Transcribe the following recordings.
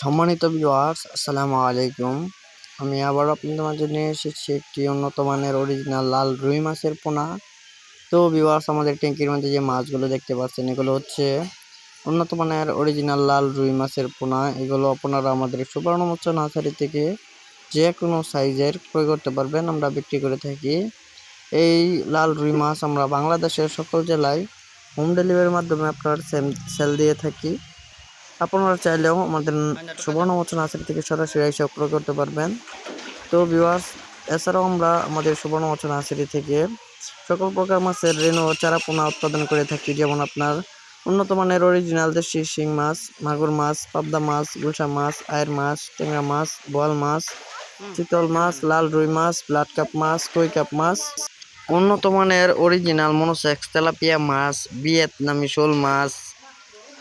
সম্মানিত ভিউয়ার্স আসসালামু আলাইকুম। আমি আবার আপনাদের মাঝে নিয়ে এসেছি একটি উন্নত মানের অরিজিনাল লাল রুই মাছের পোনা। তো ভিউয়ার্স আমাদের ট্যাঙ্কির মধ্যে যে মাছগুলো দেখতে পাচ্ছেন, এগুলো হচ্ছে উন্নত মানের অরিজিনাল লাল রুই মাছের পোনা। এগুলো আপনারা আমাদের সুবর্ণমোচ্চ নার্সারি থেকে যে কোনো সাইজের ক্রয় করতে পারবেন, আমরা বিক্রি করে থাকি। এই লাল রুই মাছ আমরা বাংলাদেশের সকল জেলায় হোম ডেলিভারির মাধ্যমে আপনার সেল দিয়ে থাকি। আপনারা চাইলেও আমাদের সুবর্ণমোচন নার্সারি থেকে সরাসরি এসে ক্রয় করতে পারবেন। তো ভিউয়ার্স এছাড়াও আমরা আমাদের সুবর্ণমোচন নার্সারি থেকে সকল প্রকার মাছের রেণু ও চারা পোনা উৎপাদন করে থাকি, যেমন আপনার উন্নত মানের অরিজিনাল দেশি শিং মাছ, মাগুর মাছ, পাবদা মাছ, গুলশা মাছ, আয়ের মাছ, ট্যাংরা মাছ, বোয়াল মাছ, চিতল মাছ, লাল রুই মাছ, ব্লাড কাপ মাছ, কই কাপ মাছ, উন্নত মানের অরিজিনাল মনোসেক্স তেলাপিয়া মাছ, ভিয়েতনামি শোল মাছ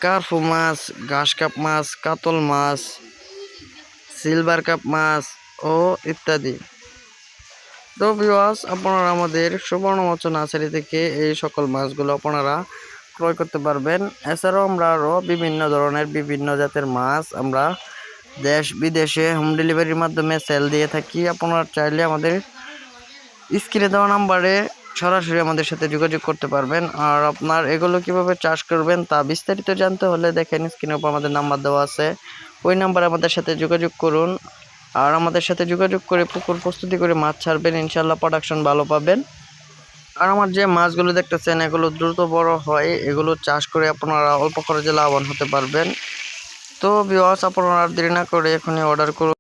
কার্ফু মাছ, ঘাস কাপ মাছ, কাতল মাছ, সিলভার কাপ মাছ ও ইত্যাদি। তো ভিউয়ার্স আপনারা আমাদের সুবর্ণমোচ নার্সারি থেকে এই সকল মাছগুলো আপনারা ক্রয় করতে পারবেন। এছাড়াও আমরা আরও বিভিন্ন ধরনের বিভিন্ন জাতের মাছ আমরা দেশ বিদেশে হোম ডেলিভারির মাধ্যমে সেল দিয়ে থাকি। আপনারা চাইলে আমাদের স্ক্রিনে দেওয়া নাম্বারে সরাসরি আমাদের সাথে যোগাযোগ করতে পারবেন। আর আপনার এগুলো কীভাবে চাষ করবেন তা বিস্তারিত জানতে হলে দেখেন স্ক্রিনের উপর আমাদের নাম্বার দেওয়া আছে। ওই নাম্বারে আমাদের সাথে যোগাযোগ করুন। আর আমাদের সাথে যোগাযোগ করে পুকুর প্রস্তুতি করে মাছ ছাড়বেন ইনশাল্লাহ প্রোডাকশন ভালো পাবেন। আর আমার যে মাছগুলো দেখতেছেন, এগুলো দ্রুত বড় হয়। এগুলো চাষ করে আপনারা অল্প খরচে লাভবান হতে পারবেন। তো বিওয়াস আপনারা আর দেরি না করে এখনই অর্ডার করুন।